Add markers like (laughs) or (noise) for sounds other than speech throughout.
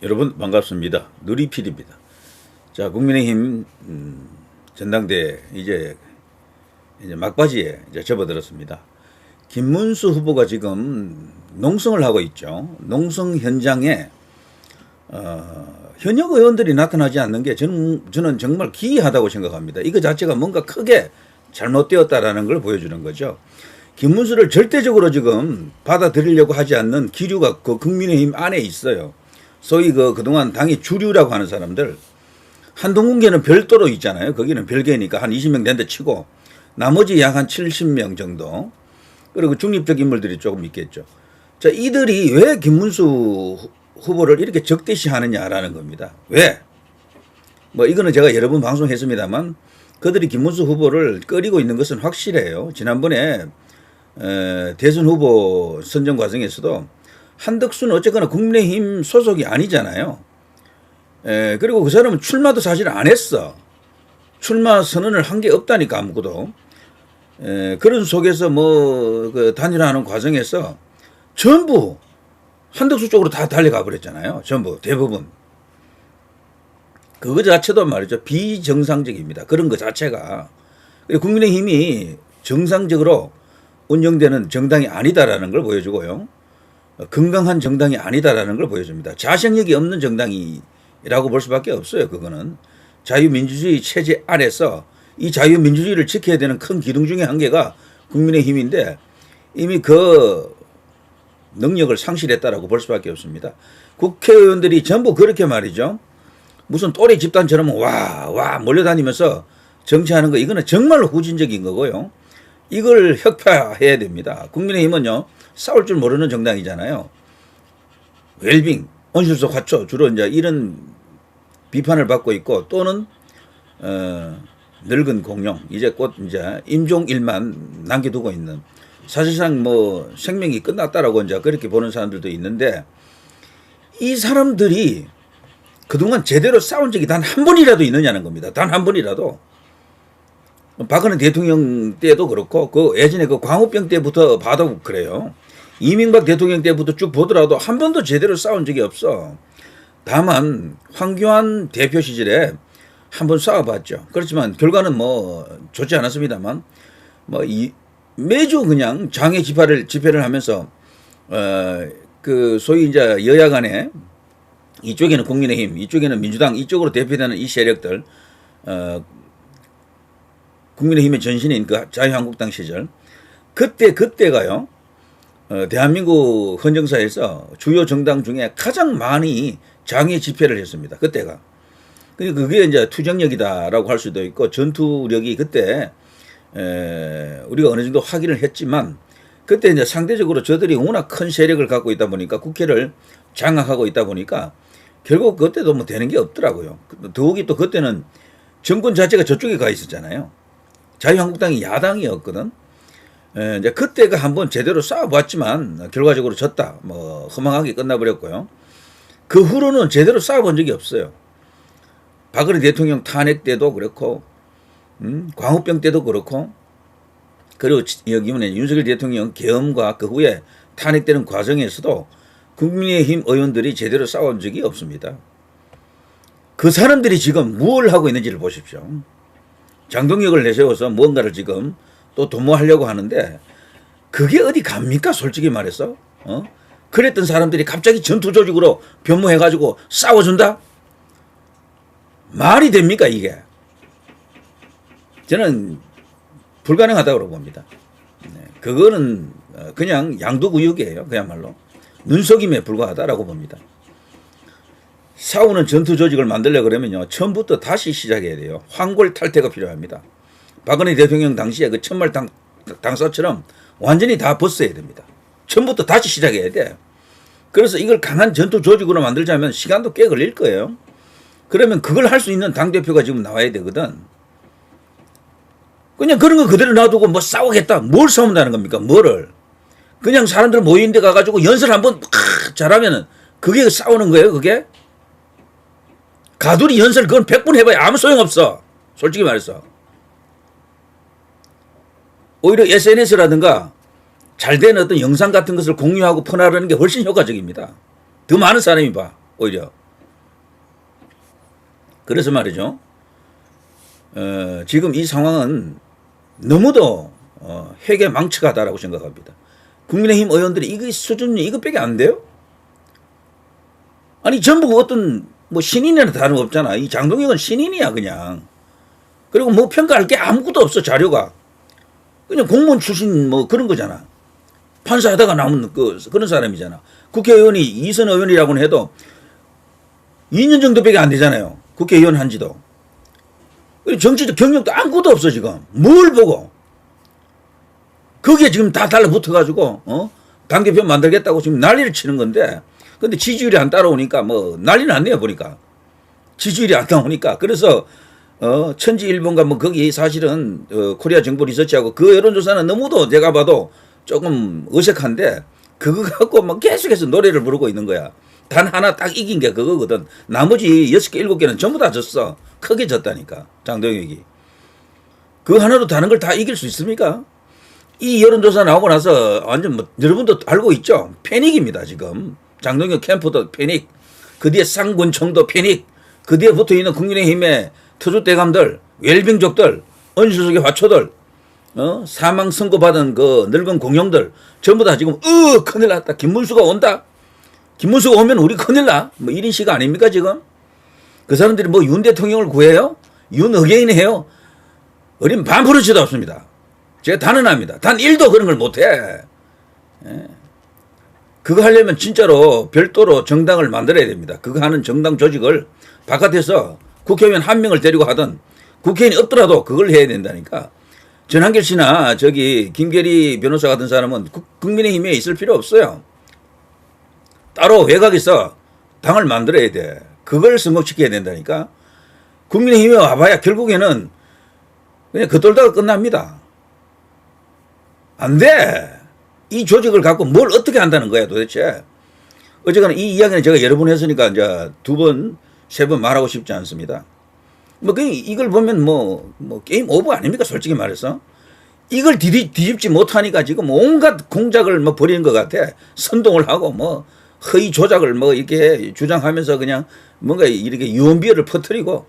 여러분 반갑습니다. 누리필입니다. 자, 국민의힘 음, 전당대 이제 이제 막바지에 이제 접어들었습니다. 김문수 후보가 지금 농성을 하고 있죠. 농성 현장에 어, 현역 의원들이 나타나지 않는 게 저는 저는 정말 기이하다고 생각합니다. 이거 자체가 뭔가 크게 잘못되었다라는 걸 보여주는 거죠. 김문수를 절대적으로 지금 받아들이려고 하지 않는 기류가 그 국민의힘 안에 있어요. 소위 그 그동안 당의 주류라고 하는 사람들 한동훈계는 별도로 있잖아요. 거기는 별개니까 한 20명 된다 치고 나머지 약 한 70명 정도 그리고 중립적 인물들이 조금 있겠죠. 자 이들이 왜 김문수 후- 후보를 이렇게 적대시하느냐라는 겁니다. 왜? 뭐 이거는 제가 여러 번 방송했습니다만 그들이 김문수 후보를 꺼리고 있는 것은 확실해요. 지난번에 에, 대선 후보 선정 과정에서도 한덕수는 어쨌거나 국민의힘 소속이 아니잖아요. 에, 그리고 그 사람은 출마도 사실 안 했어. 출마 선언을 한 게 없다니까 아무것도. 에, 그런 속에서 뭐 그 단일화하는 과정에서 전부 한덕수 쪽으로 다 달려가 버렸잖아요. 전부 대부분. 그거 자체도 말이죠 비정상적입니다. 그런 것 자체가 국민의힘이 정상적으로 운영되는 정당이 아니다라는 걸 보여주고요. 어, 건강한 정당이 아니다라는 걸 보여줍니다. 자생력이 없는 정당이라고 볼 수밖에 없어요. 그거는 자유민주주의 체제 아래서 이 자유민주주의를 지켜야 되는 큰 기둥 중에 한 개가 국민의힘인데 이미 그 능력을 상실했다라고 볼 수밖에 없습니다. 국회의원들이 전부 그렇게 말이죠. 무슨 또래 집단처럼 와, 와, 몰려다니면서 정치하는 거, 이거는 정말로 후진적인 거고요. 이걸 혁파해야 됩니다. 국민의힘은요, 싸울 줄 모르는 정당이잖아요. 웰빙, 온실속 화초, 주로 이제 이런 비판을 받고 있고, 또는, 어, 늙은 공룡, 이제 곧 이제 임종일만 남겨두고 있는, 사실상 뭐 생명이 끝났다라고 이제 그렇게 보는 사람들도 있는데, 이 사람들이 그동안 제대로 싸운 적이 단 한 번이라도 있느냐는 겁니다. 단 한 번이라도. 박근혜 대통령 때도 그렇고, 그 예전에 그 광우병 때부터 봐도 그래요. 이명박 대통령 때부터 쭉 보더라도 한 번도 제대로 싸운 적이 없어. 다만, 황교안 대표 시절에 한 번 싸워봤죠. 그렇지만 결과는 뭐 좋지 않았습니다만, 뭐 이, 매주 그냥 장애 집회를, 집회를 하면서, 어, 그 소위 이제 여야 간에 이쪽에는 국민의힘, 이쪽에는 민주당, 이쪽으로 대표되는 이 세력들, 어, 국민의힘의 전신인 그 자유한국당 시절, 그때, 그때가요, 어, 대한민국 헌정사에서 주요 정당 중에 가장 많이 장애 집회를 했습니다. 그때가. 그게 이제 투쟁력이다라고 할 수도 있고, 전투력이 그때, 에, 우리가 어느 정도 확인을 했지만, 그때 이제 상대적으로 저들이 워낙 큰 세력을 갖고 있다 보니까 국회를 장악하고 있다 보니까 결국 그때도 뭐 되는 게 없더라고요. 더욱이 또 그때는 정권 자체가 저쪽에 가 있었잖아요. 자유한국당이 야당이었거든. 에, 이제 그때가 한번 제대로 싸워봤지만 결과적으로 졌다. 뭐 허망하게 끝나버렸고요. 그 후로는 제대로 싸워본 적이 없어요. 박근혜 대통령 탄핵 때도 그렇고, 음, 광우병 때도 그렇고, 그리고 지- 여기 이번에 윤석열 대통령 계엄과 그 후에 탄핵되는 과정에서도 국민의힘 의원들이 제대로 싸운 적이 없습니다. 그 사람들이 지금 무엇을 하고 있는지를 보십시오. 장동혁을 내세워서 뭔가를 지금 또 도모하려고 하는데 그게 어디 갑니까? 솔직히 말해서. 어? 그랬던 사람들이 갑자기 전투 조직으로 변모해 가지고 싸워 준다? 말이 됩니까, 이게? 저는 불가능하다고 봅니다. 네, 그거는 어, 그냥 양도구역이에요. 그야말로. 눈속임에 불과하다라고 봅니다. 싸우는 전투 조직을 만들려 그러면요. 처음부터 다시 시작해야 돼요. 황골 탈퇴가 필요합니다. 박근혜 대통령 당시에 그 천말 당, 당사처럼 완전히 다 벗어야 됩니다. 처음부터 다시 시작해야 돼. 그래서 이걸 강한 전투 조직으로 만들자면 시간도 꽤 걸릴 거예요. 그러면 그걸 할 수 있는 당대표가 지금 나와야 되거든. 그냥 그런 거 그대로 놔두고 뭐 싸우겠다. 뭘 싸운다는 겁니까? 뭐를? 그냥 사람들 모인 데 가가지고 연설 한번 크 잘하면은 그게 싸우는 거예요, 그게? 가두리 연설 그건 100분 해봐야 아무 소용없어. 솔직히 말해서. 오히려 SNS라든가 잘된 어떤 영상 같은 것을 공유하고 퍼나르는 게 훨씬 효과적입니다. 더 많은 사람이 봐, 오히려. 그래서 말이죠. 어, 지금 이 상황은 너무도 어, 회계 망측하다라고 생각합니다. 국민의힘 의원들이 이거 수준이 이것밖에 안 돼요? 아니 전부 어떤 뭐 신인이나 다름없잖아. 이 장동혁은 신인이야 그냥. 그리고 뭐 평가할 게 아무것도 없어 자료가. 그냥 공무원 출신 뭐 그런 거잖아. 판사하다가 나온 그 그런 사람이잖아. 국회의원이 이선 의원이라고는 해도 2년 정도밖에 안 되잖아요. 국회의원 한 지도. 그리고 정치적 경력도 아무것도 없어 지금. 뭘 보고? 거기에 지금 다 달라붙어가지고 어 당대표 만들겠다고 지금 난리를 치는 건데 근데 지지율이 안 따라오니까 뭐 난리 났네요 보니까 지지율이 안 나오니까 그래서 어 천지 일본과 뭐 거기 사실은 어 코리아 정보 리서치하고 그 여론조사는 너무도 제가 봐도 조금 어색한데 그거 갖고 막 계속해서 노래를 부르고 있는 거야. 단 하나 딱 이긴 게 그거거든. 나머지 여섯 개 일곱 개는 전부 다 졌어. 크게 졌다니까 장동혁이. 그 하나로 다른 걸 다 이길 수 있습니까? 이 여론조사 나오고 나서 완전 뭐 여러분도 알고 있죠. 패닉입니다 지금. 장동혁 캠프도 패닉. 그 뒤에 쌍권총도 패닉. 그 뒤에 붙어 있는 국민의힘의 터줏대감들, 웰빙족들, 언수석의 화초들, 어? 사망 선고받은 그 늙은 공룡들 전부 다 지금 으 큰일 났다. 김문수가 온다. 김문수가 오면 우리 큰일 나. 뭐 이런 시가 아닙니까 지금? 그 사람들이 뭐 윤 대통령을 구해요? 윤 의견 해요? 어린 반프로치도 없습니다. 제가 단언합니다. 단 1도 그런 걸 못해. 예. 그거 하려면 진짜로 별도로 정당을 만들어야 됩니다. 그거 하는 정당 조직을 바깥에서 국회의원 한 명을 데리고 하든 국회의원이 없더라도 그걸 해야 된다니까. 전한길 씨나 저기 김계리 변호사 같은 사람은 국- 국민의힘에 있을 필요 없어요. 따로 외곽에서 당을 만들어야 돼. 그걸 승복시켜야 된다니까. 국민의힘에 와봐야 결국에는 그냥 겉돌다가 끝납니다. 안 돼. 이 조직을 갖고 뭘 어떻게 한다는 거야 도대체. 어쨌거나 이 이야기는 제가 여러 번 했으니까 이제 두 번, 세 번 말하고 싶지 않습니다. 뭐, 그, 이걸 보면 뭐, 뭐, 게임 오버 아닙니까? 솔직히 말해서. 이걸 뒤집, 뒤집지 못하니까 지금 온갖 공작을 뭐 벌이는 것 같아. 선동을 하고 뭐, 허위 조작을 뭐 이렇게 주장하면서 그냥 뭔가 이렇게 유언비어를 퍼뜨리고,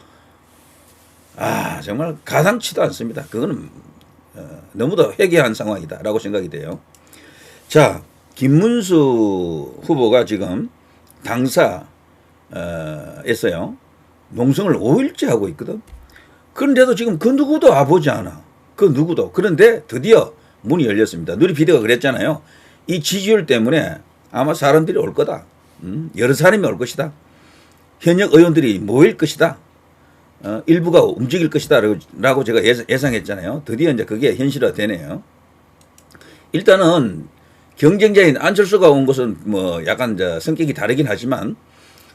아, 정말 가당치도 않습니다. 그거는 어, 너무도 회개한 상황이다라고 생각이 돼요. 자, 김문수 후보가 지금 당사 에서요 농성을 5일째 하고 있거든. 그런데도 지금 그 누구도 와보지 않아. 그 누구도. 그런데 드디어 문이 열렸습니다. 누리 피디가 그랬잖아요. 이 지지율 때문에 아마 사람들이 올 거다. 음, 여러 사람이 올 것이다. 현역 의원들이 모일 것이다. 어, 일부가 움직일 것이다. 라고 제가 예상- 예상했잖아요. 드디어 이제 그게 현실화 되네요. 일단은 경쟁자인 안철수가 온 것은 뭐 약간 성격이 다르긴 하지만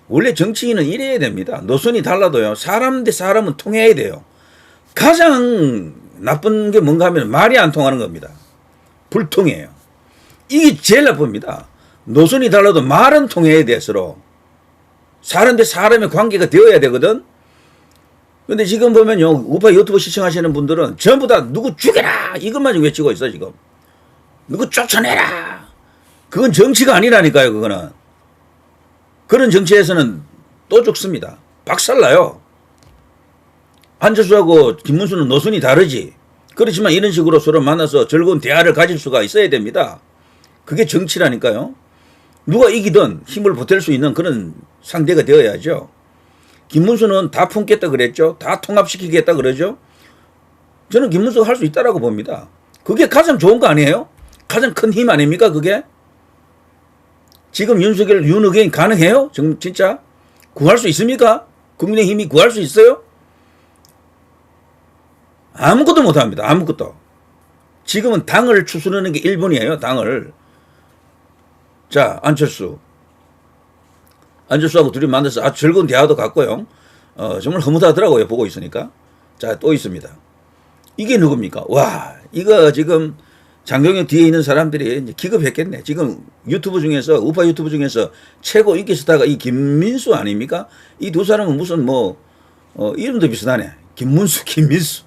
원래 정치인은 이래야 됩니다. 노선이 달라도요. 사람 대 사람은 통해야 돼요. 가장 나쁜 게 뭔가 하면 말이 안 통하는 겁니다. 불통해요. 이게 제일 나쁩니다. 노선이 달라도 말은 통해야 돼 서로. 사람 대 사람의 관계가 되어야 되거든. 근데 지금 보면요. 우파 유튜브 시청하시는 분들은 전부 다 누구 죽여라! 이것만 외치고 있어, 지금. 누구 쫓아내라! 그건 정치가 아니라니까요, 그거는. 그런 정치에서는 또 죽습니다. 박살나요. 안철수하고 김문수는 노선이 다르지. 그렇지만 이런 식으로 서로 만나서 즐거운 대화를 가질 수가 있어야 됩니다. 그게 정치라니까요. 누가 이기든 힘을 보탤 수 있는 그런 상대가 되어야죠. 김문수는 다 품겠다 그랬죠. 다 통합시키겠다 그러죠. 저는 김문수가 할 수 있다라고 봅니다. 그게 가장 좋은 거 아니에요? 가장 큰 힘 아닙니까, 그게? 지금 윤석열, 윤 의견 가능해요? 지금 진짜? 구할 수 있습니까? 국민의힘이 구할 수 있어요? 아무것도 못합니다. 아무것도. 지금은 당을 추스르는 게 일본이에요. 당을. 자, 안철수. 안철수하고 둘이 만나서 아주 즐거운 대화도 갖고요. 어, 정말 흐뭇하더라고요. 보고 있으니까. 자, 또 있습니다. 이게 누굽니까? 와, 이거 지금 장경영 뒤에 있는 사람들이 이제 기겁했겠네. 지금 유튜브 중에서, 우파 유튜브 중에서 최고 인기 스타가 이 김민수 아닙니까? 이 두 사람은 무슨 뭐, 어, 이름도 비슷하네. 김문수, (laughs) 김민수.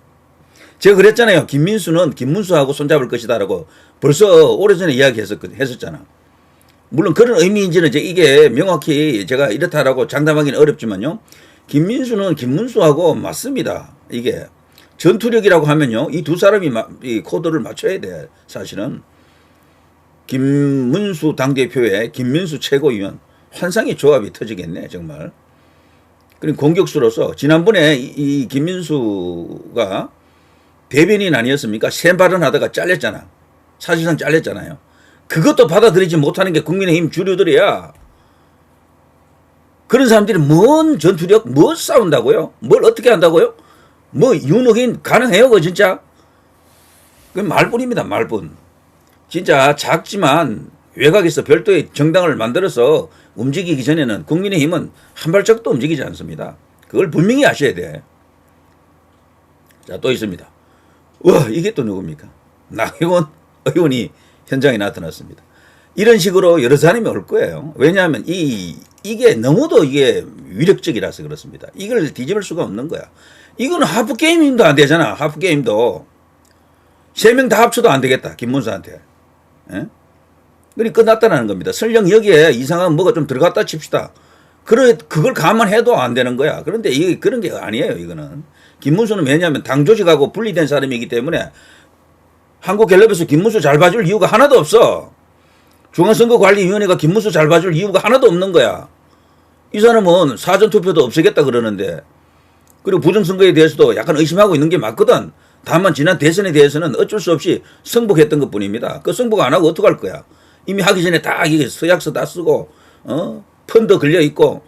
제가 그랬잖아요. 김민수는 김문수하고 손잡을 것이다라고 벌써 오래전에 이야기했었잖아. 물론 그런 의미인지는 이제 이게 명확히 제가 이렇다라고 장담하기는 어렵지만요. 김민수는 김문수하고 맞습니다. 이게 전투력이라고 하면요. 이 두 사람이 마- 이 코드를 맞춰야 돼. 사실은 김문수 당대표의 김민수 최고위원 환상의 조합이 터지겠네 정말. 그리고 공격수로서 지난번에 이, 이 김민수가 대변인 아니었습니까? 센 발언하다가 잘렸잖아. 사실상 잘렸잖아요. 그것도 받아들이지 못하는 게 국민의힘 주류들이야. 그런 사람들이 뭔 전투력, 뭐 싸운다고요? 뭘 어떻게 한다고요? 뭐 윤호긴 가능해요, 그 진짜? 그 말뿐입니다, 말뿐. 진짜 작지만 외곽에서 별도의 정당을 만들어서 움직이기 전에는 국민의힘은 한 발짝도 움직이지 않습니다. 그걸 분명히 아셔야 돼. 자, 또 있습니다. 와, 이게 또 누굽니까? 나경원 의원이 현장에 나타났습니다. 이런 식으로 여러 사람이 올 거예요. 왜냐하면 이, 이게 너무도 이게 위력적이라서 그렇습니다. 이걸 뒤집을 수가 없는 거야. 이거는 하프 게임도 안 되잖아. 하프 게임도. 세 명 다 합쳐도 안 되겠다. 김문수한테. 예? 그리 끝났다는 겁니다. 설령 여기에 이상한 뭐가 좀 들어갔다 칩시다. 그래, 그걸 감안해도 안 되는 거야. 그런데 이게 그런 게 아니에요, 이거는. 김문수는 왜냐하면 당 조직하고 분리된 사람이기 때문에 한국갤럽에서 김문수 잘 봐줄 이유가 하나도 없어. 중앙선거관리위원회가 김문수 잘 봐줄 이유가 하나도 없는 거야. 이 사람은 사전투표도 없애겠다 그러는데 그리고 부정선거에 대해서도 약간 의심하고 있는 게 맞거든. 다만 지난 대선에 대해서는 어쩔 수 없이 승복했던 것 뿐입니다. 그 승복 안 하고 어떡할 거야. 이미 하기 전에 다 이게 서약서 다 쓰고, 어? 펀드 걸려 있고,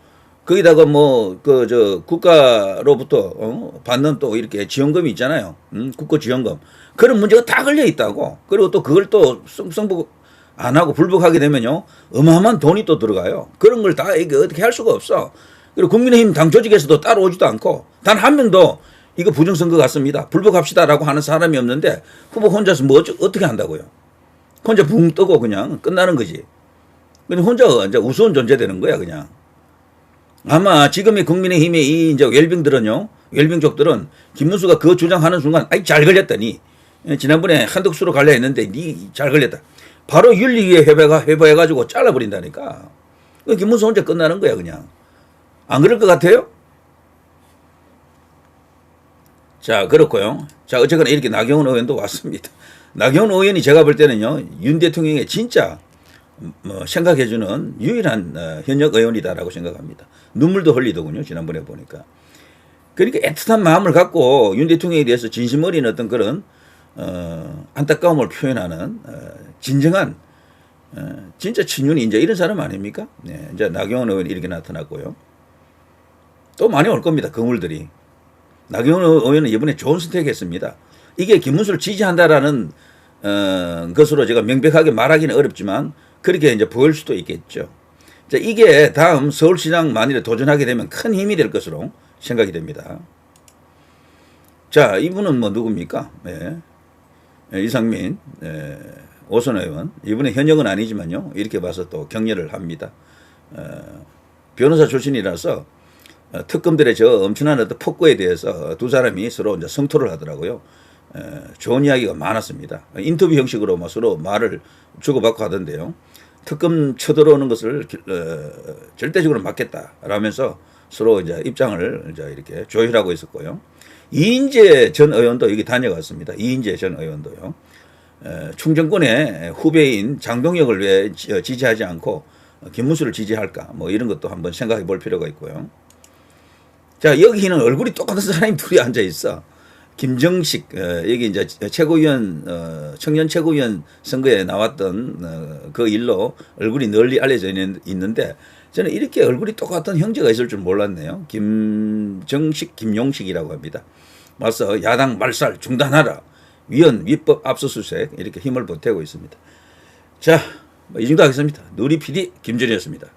거기다가 뭐, 그, 저, 국가로부터, 어? 받는 또 이렇게 지원금이 있잖아요. 음? 국고 지원금. 그런 문제가 다 걸려 있다고. 그리고 또 그걸 또 승- 승복 안 하고 불복하게 되면요. 어마어마한 돈이 또 들어가요. 그런 걸 다 이게 어떻게 할 수가 없어. 그리고 국민의힘 당 조직에서도 따라오지도 않고, 단 한 명도 이거 부정선거 같습니다. 불복합시다라고 하는 사람이 없는데 후보 혼자서 뭐 어떻게 한다고요? 혼자 붕 뜨고 그냥 끝나는 거지. 그냥 혼자 이제 우스운 존재 되는 거야 그냥. 아마 지금의 국민의힘의 이 이제 웰빙들은요, 웰빙족들은 김문수가 그 주장하는 순간, 아이 잘 걸렸다니. 예, 지난번에 한덕수로 갈려 했는데 니 잘 걸렸다. 바로 윤리위에 회부해가 회부해가지고 잘라버린다니까. 그 김문수 혼자 끝나는 거야 그냥. 안 그럴 것 같아요? 자, 그렇고요. 자, 어쨌거나 이렇게 나경원 의원도 왔습니다. (laughs) 나경원 의원이 제가 볼 때는요, 윤 대통령의 진짜 뭐 생각해주는 유일한 어, 현역 의원이다라고 생각합니다. 눈물도 흘리더군요, 지난번에 보니까. 그러니까 애틋한 마음을 갖고 윤 대통령에 대해서 진심 어린 어떤 그런 어, 안타까움을 표현하는 어, 진정한 어, 진짜 친윤이 이제 이런 사람 아닙니까? 네, 이제 나경원 의원이 이렇게 나타났고요. 또 많이 올 겁니다, 거물들이. 나경원 의원은 이번에 좋은 선택했습니다. 이게 김문수를 지지한다라는 어, 것으로 제가 명백하게 말하기는 어렵지만 그렇게 이제 보일 수도 있겠죠. 자, 이게 다음 서울시장 만일에 도전하게 되면 큰 힘이 될 것으로 생각이 됩니다. 자, 이분은 뭐 누굽니까? 예. 예, 이상민, 예, 오선 의원. 이분은 현역은 아니지만요. 이렇게 봐서 또 격려를 합니다. 어, 변호사 출신이라서 어, 특검들의 저 엄청난 어떤 폭거에 대해서 두 사람이 서로 이제 성토를 하더라고요. 에, 좋은 이야기가 많았습니다. 인터뷰 형식으로 뭐 서로 말을 주고받고 하던데요. 특검 쳐들어오는 것을 어, 절대적으로 막겠다라면서 서로 이제 입장을 이제 이렇게 조율하고 있었고요. 이인재 전 의원도 여기 다녀갔습니다. 이인재 전 의원도요. 에, 충정권의 후배인 장동혁을 왜 지- 어, 지지하지 않고 김문수를 지지할까? 뭐 이런 것도 한번 생각해 볼 필요가 있고요. 자, 여기는 얼굴이 똑같은 사람이 둘이 앉아 있어. 김정식, 어, 여기 이제 최고위원, 어, 청년 최고위원 선거에 나왔던 어, 그 일로 얼굴이 널리 알려져 있는, 있는데 저는 이렇게 얼굴이 똑같은 형제가 있을 줄 몰랐네요. 김정식, 김용식이라고 합니다. 맞서 야당 말살 중단하라. 위원 위법 압수수색 이렇게 힘을 보태고 있습니다. 자, 뭐 이 정도 하겠습니다. 누리 PD 김준이었습니다.